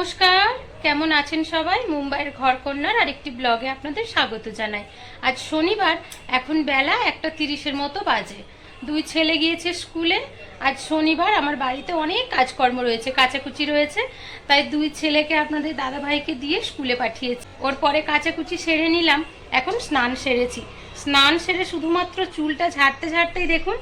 নমস্কার, কেমন আছেন সবাই? মুম্বাইয়ের ঘরকন্যার আরেকটি ব্লগে আপনাদের স্বাগত জানাই। আজ শনিবার, এখন বেলা একটা তিরিশের মতো বাজে। দুই ছেলে গিয়েছে স্কুলে। আজ শনিবার আমার বাড়িতে অনেক কাজকর্ম রয়েছে, কাচাকুচি রয়েছে। তাই দুই ছেলেকে আপনাদের দাদা ভাইকে দিয়ে স্কুলে পাঠিয়েছি। ওর পরে কাচাকুচি সেরে নিলাম, এখন স্নান সেরেছি। স্নান সেরে শুধুমাত্র চুলটা ঝাড়তে ঝাড়তেই দেখুন,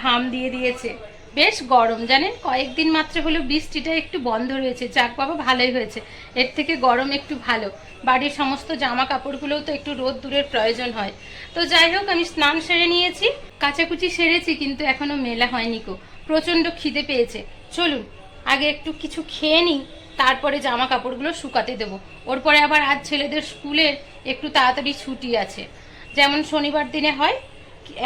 ঘাম দিয়ে দিয়েছে। বেশ গরম, জানেন? কয়েকদিন মাত্র হলো বৃষ্টিটা একটু বন্ধ রয়েছে। যাক বাবা, ভালোই হয়েছে। এর থেকে গরম একটু ভালো। বাড়ির সমস্ত জামা কাপড়গুলোও তো একটু রোদ দূরের প্রয়োজন হয়। তো যাই হোক, আমি স্নান সেরে নিয়েছি। কাচাকুচি সেরেছি, কিন্তু এখনও মেলা হয়নি কো প্রচণ্ড খিদে পেয়েছে। চলুন, আগে একটু কিছু খেয়ে নিই, তারপরে জামা কাপড়গুলো শুকাতে দেবো। ওর পরে আবার আজ ছেলেদের স্কুলের একটু তাড়াতাড়ি ছুটি আছে। যেমন শনিবার দিনে হয়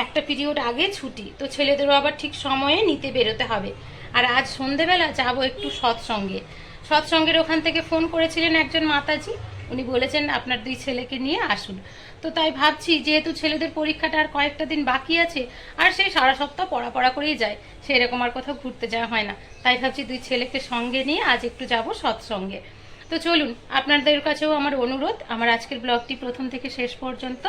একটা পিরিয়ড আগে ছুটি, তো ছেলেদেরও আবার ঠিক সময়ে নিতে বেরোতে হবে। আর আজ সন্ধেবেলা যাব একটু সৎসঙ্গে। সৎসঙ্গের ওখান থেকে ফোন করেছিলেন একজন মাতাজি, উনি বলেছেন আপনার দুই ছেলেকে নিয়ে আসুন। তো তাই ভাবছি, যেহেতু ছেলেদের পরীক্ষাটা আর কয়েকটা দিন বাকি আছে, আর সেই সারা সপ্তাহ পড়া পড়া করেই যায়, সেরকম আর কোথাও ঘুরতে যাওয়া হয় না। তাই ভাবছি দুই ছেলেকে সঙ্গে নিয়ে আজ একটু যাব সৎসঙ্গে। তো চলুন আপনাদের কাছেও আমার অনুরোধ আমার আজকের ব্লগটি প্রথম থেকে শেষ পর্যন্ত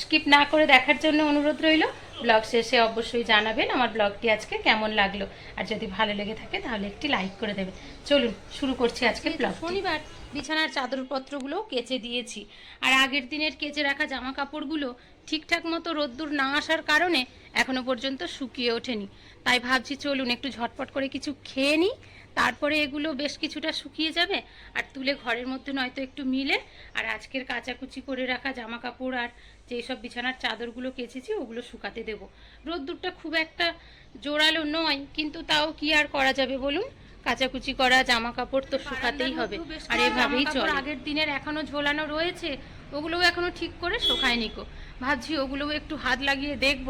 স্কিপ না করে দেখার জন্য অনুরোধ রইল। ব্লগ শেষে অবশ্যই জানাবেন আমার ব্লগটি আজকে কেমন লাগল। আর যদি ভালো লেগে থাকে তাহলে একটি লাইক করে দেবেন। চলুন শুরু করছি আজকের ব্লগ শনিবার বিছানার চাদরপত্রগুলো কেচে দিয়েছি। আর আগের দিনের কেচে রাখা জামা কাপড়গুলো ঠিকঠাক মতো রোদ্দুর না আসার কারণে এখনও পর্যন্ত শুকিয়ে ওঠেনি। তাই ভাবছি চলুন একটু ঝটপট করে কিছু খেয়ে নিই। তারপরে এগুলো বেশ কিছুটা শুকিয়ে যাবে আর তুলে ঘরের মধ্যে নয়তো একটু মিলে আর আজকের কাচাকুচি করে রাখা জামা কাপড় আর যেই সব বিছানার চাদরগুলো কেচেছি ওগুলো শুকাতে দেব। রোদ্দুরটা খুব একটা জোরালো নয় কিন্তু তাও কি আর করা যাবে বলুন? কাচাকুচি করা জামা কাপড় তো শুকাতেই হবে আর এভাবেই চল। আগের দিনের এখনও ঝোলানো রয়েছে ওগুলোও এখনও ঠিক করে শুকায়নি কো ভাবছি ওগুলোও একটু হাত লাগিয়ে দেখব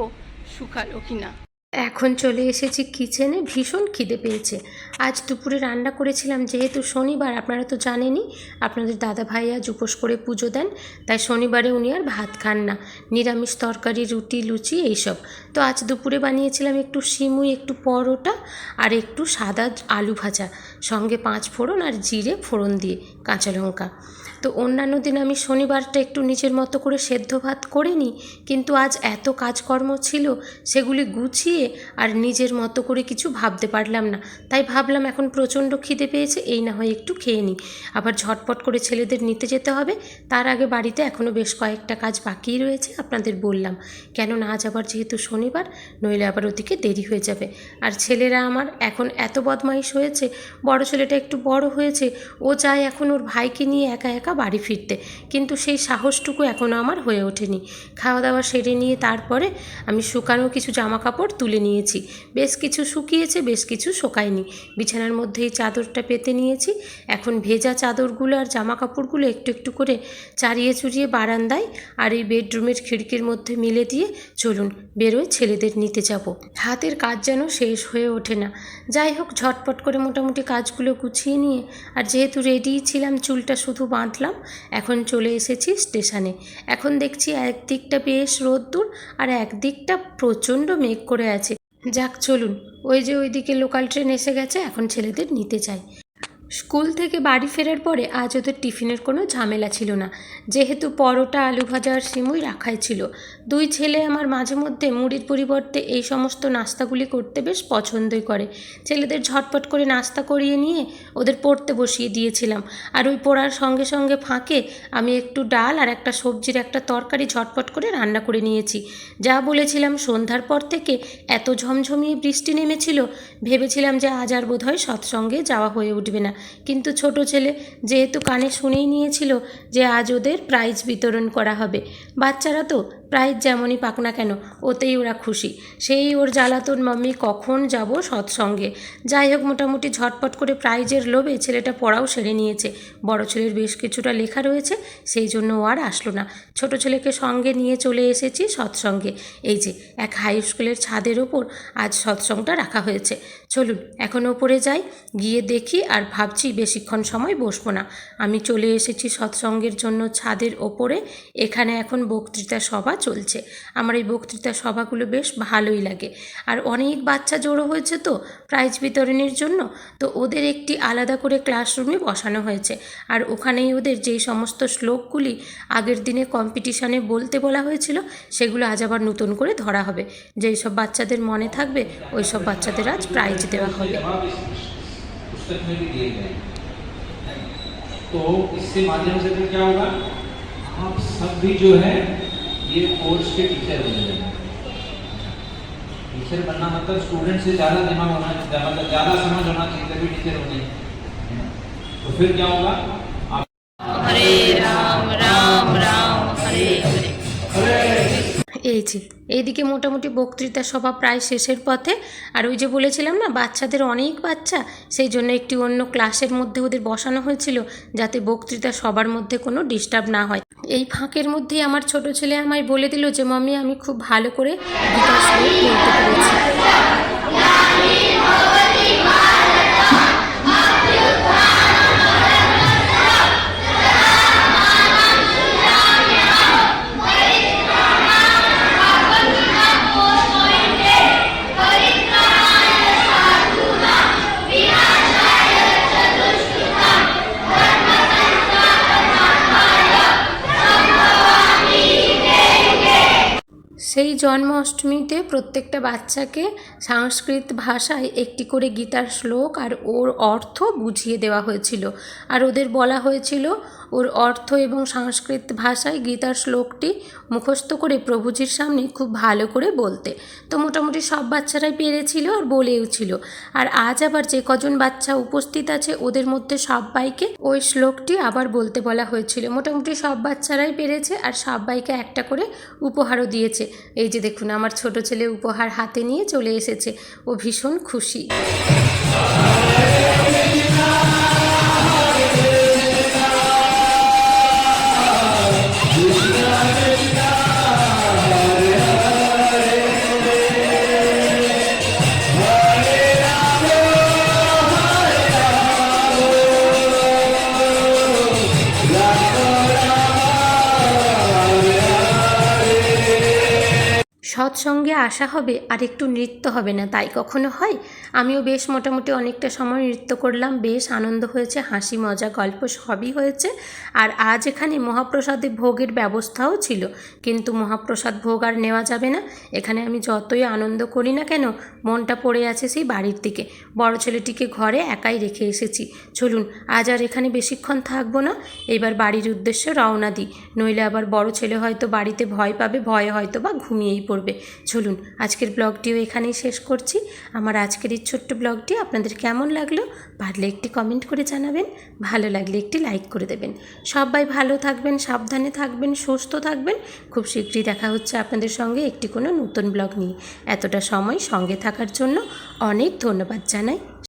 শুকালো কিনা। এখন চলে এসেছি কিচেনে, ভীষণ খিদে পেয়েছে। আজ দুপুরে রান্না করেছিলাম, যেহেতু শনিবার, আপনারা তো জানেনই, আপনাদের দাদা ভাই আজ উপোস করে পুজো দেন, তাই শনিবারে উনি আর ভাত খান না। নিরামিষ তরকারি, রুটি, লুচি, এইসব। তো আজ দুপুরে বানিয়েছিলাম একটু সিমুই, একটু পরোটা আর একটু সাদা আলু ভাজা। সঙ্গে পাঁচ ফোড়ন আর জিরে ফোড়ন দিয়ে কাঁচা লঙ্কা। তো অন্যান্য দিন আমি শনিবারটা একটু নিজের মতো করে সেদ্ধ ভাত করে নিই কিন্তু আজ এত কাজকর্ম ছিল সেগুলি গুছিয়ে আর নিজের মতো করে কিছু ভাবতে পারলাম না। তাই ভাবলাম এখন প্রচণ্ড খিদে পেয়েছে, এই না হয় একটু খেয়ে নিই। আবার ঝটপট করে ছেলেদের নিতে যেতে হবে, তার আগে বাড়িতে এখনও বেশ কয়েকটা কাজ বাকি রয়েছে আপনাদের বললাম। কেন না আজ আবার যেহেতু শনিবার, নইলে আবার ওদিকে দেরি হয়ে যাবে। আর ছেলেরা আমার এখন এত বদমাইশ হয়েছে, বড় ছেলেটা একটু বড় হয়েছে, ও চায় এখন ওর ভাইকে নিয়ে একা একা বাড়ি ফিরতে। কিন্তু সেই সাহসটুকু এখনও আমার হয়ে ওঠেনি। খাওয়া দাওয়া সেরে নিয়ে তারপরে আমি শুকানো কিছু জামা কাপড় তুলে নিয়েছি। বেশ কিছু শুকিয়েছে, বেশ কিছু শোকায়নি। বিছানার মধ্যে এই চাদরটা পেতে নিয়েছি। এখন ভেজা চাদরগুলো আর জামা কাপড়গুলো একটু একটু করে চারিয়ে চুরিয়ে বারান্দায় আর এই বেডরুমের খিড়কির মধ্যে মিলে দিয়ে চলুন, বেরোয় ছেলেদের নিতে যাব। হাতের কাজ যেন শেষ হয়ে ওঠে না। যাই হোক, ঝটপট করে মোটামুটি কাজগুলো গুছিয়ে নিয়ে আর যেহেতু রেডিই ছিলাম, চুলটা শুধু বাঁধলাম এখন চলে এসেছি স্টেশনে। এখন দেখছি একদিকটা বেশ রোদ্দুর আর একদিকটা প্রচণ্ড মেঘ করে আছে। যাক, চলুন। ওই যে ওইদিকে লোকাল ট্রেন এসে গেছে, এখন ছেলেদের নিতে চাই। স্কুল থেকে বাড়ি ফেরার পরে আজ ওদের টিফিনের কোনো ঝামেলা ছিল না। যেহেতু পরোটা আলু ভাজা আর সিমুই রাখাই ছিল। দুই ছেলে আমার মাঝে মধ্যে মুড়ির পরিবর্তে এই সমস্ত নাস্তাগুলি করতে বেশ পছন্দই করে। ছেলেদের ঝটপট করে নাস্তা করিয়ে নিয়ে ওদের পড়তে বসিয়ে দিয়েছিলাম। আর ওই পড়ার সঙ্গে সঙ্গে ফাঁকে আমি একটু ডাল আর একটা সবজির একটা তরকারি ঝটপট করে রান্না করে নিয়েছি। যা বলেছিলাম সন্ধ্যার পর থেকে এত ঝমঝমিয়ে বৃষ্টি নেমেছিল, ভেবেছিলাম যে আজ আর বোধহয় সৎসঙ্গে যাওয়া হয়ে উঠবে না। কিন্তু ছোট ছেলে যেহেতু কানে শুনেই নিয়েছিল যে আজ ওদের প্রাইজ বিতরণ করা হবে। বাচ্চারা তো প্রাইজ যেমনই পাক না কেন, ওতেই ওরা খুশি। সেই ওর জ্বালাতন মাম্মি কখন যাব সৎসঙ্গে। যাই হোক, মোটামুটি ঝটপট করে প্রাইজের লোভে ছেলেটা পড়াও সেরে নিয়েছে। বড় ছেলের বেশ কিছুটা লেখা রয়েছে, সেই জন্য ও আর আসলো না। ছোট ছেলেকে সঙ্গে নিয়ে চলে এসেছি সৎসঙ্গে। এই যে, এক হাই স্কুলের ছাদের ওপর আজ সৎসঙ্গটা রাখা হয়েছে। চলুন, এখন ওপরে যাই, গিয়ে দেখি আর ভাবছি বেশিক্ষণ সময় বসবো না। আমি চলে এসেছি সৎসঙ্গের জন্য ছাদের ওপরে। এখানে এখন বক্তৃতা সভা চলছে আমার এই বক্তৃতা সভাগুলো বেশ ভালোই লাগে আর অনেক বাচ্চা জড়ো হয়েছে তো প্রাইজ বিতরণের জন্য তো ওদের একটি আলাদা করে ক্লাসরুমে বসানো হয়েছে আর ওখানেই ওদের যেই সমস্ত শ্লোকগুলি আগের দিনে কম্পিটিশানে বলতে বলা হয়েছিল সেগুলো আজ আবার নতুন করে ধরা হবে যেই সব বাচ্চাদের মনে থাকবে ওই সব বাচ্চাদের আজ প্রাইজ দেওয়া হবে जवाब इस पुस्तक में भी दिए गए हैं। तो इसके माध्यम से फिर क्या होगा आप सब भी जो है ये कोर्स के टीचर बन जाएँगे। टीचर बनना मतलब स्टूडेंट से ज़्यादा दिमाग होना चाहिए मतलब ज़्यादा समझ होना चाहिए, तभी टीचर होने तो फिर क्या होगा? आप যে এইদিকে মোটামুটি বক্তৃতা সভা প্রায় শেষের পথে। আর ওই যে বলেছিলাম না, বাচ্চাদের অনেক বাচ্চা, সেই জন্য একটি অন্য ক্লাসের মধ্যে ওদের বসানো হয়েছিল, যাতে বক্তৃতা সবার মধ্যে কোনো ডিস্টার্ব না হয়। এই ফাঁকের মধ্যেই আমার ছোট ছেলে আমায় বলে দিল যে, মাম্মি, আমি খুব ভালো করে পেরেছি। সেই জন্মাষ্টমীতে প্রত্যেকটা বাচ্চাকে সংস্কৃত ভাষায় একটি করে গীতার শ্লোক আর ওর অর্থ বুঝিয়ে দেওয়া হয়েছিল। আর ওদের বলা হয়েছিল ওর অর্থ এবং সংস্কৃত ভাষায় গীতার শ্লোকটি মুখস্থ করে প্রভুজির সামনে খুব ভালো করে বলতে। তো মোটামুটি সব বাচ্চারাই পেরেছিল আর বলেও ছিল। আর আজ আবার যে কজন বাচ্চা উপস্থিত আছে, ওদের মধ্যে সবাইকে ওই শ্লোকটি আবার বলতে বলা হয়েছিল। মোটামুটি সব বাচ্চারাই পেরেছে আর সবাইকে একটা করে উপহারও দিয়েছে। এই যে দেখুন, আমার ছোট ছেলে উপহার হাতে নিয়ে চলে এসেছে। ও ভীষণ খুশি। সৎসঙ্গে আসা হবে, আর একটু নৃত্য হবে না, তাই কখনো হয়? আমিও বেশ মোটামুটি অনেকটা সময় নৃত্য করলাম, বেশ আনন্দ হয়েছে, হাসি, মজা, গল্প সবই হয়েছে, আর আজ এখানে মহাপ্রসাদে ভোগের ব্যবস্থাও ছিল, কিন্তু মহাপ্রসাদ ভোগ আর নেওয়া যাবে না, এখানে আমি যতই আনন্দ করি না কেন, মনটা পড়ে আছে সেই বাড়ির দিকে, বড় ছেলেটিকে ঘরে একাই রেখে এসেছি, চলুন, আজ আর এখানে বেশিক্ষণ থাকব না, এবার বাড়ির উদ্দেশ্যে রওনা দিই, নইলে আবার বড় ছেলে হয়তো বাড়িতে ভয় পাবে, ভয়ে হয়তো বা ঘুমিয়েই পড়বে চলুন, আজকের ব্লগটিও এখানেই শেষ করছি। আমার আজকের এই ছোট্ট ব্লগটি আপনাদের কেমন লাগল পারলে একটি কমেন্ট করে জানাবেন, ভালো লাগলে একটি লাইক করে দেবেন। সবাই ভালো থাকবেন, সাবধানে থাকবেন, সুস্থ থাকবেন। খুব শীঘ্রই দেখা হচ্ছে আপনাদের সঙ্গে একটি কোনো নতুন ব্লগ নিয়ে। এতটা সময় সঙ্গে থাকার জন্য অনেক ধন্যবাদ জানাই।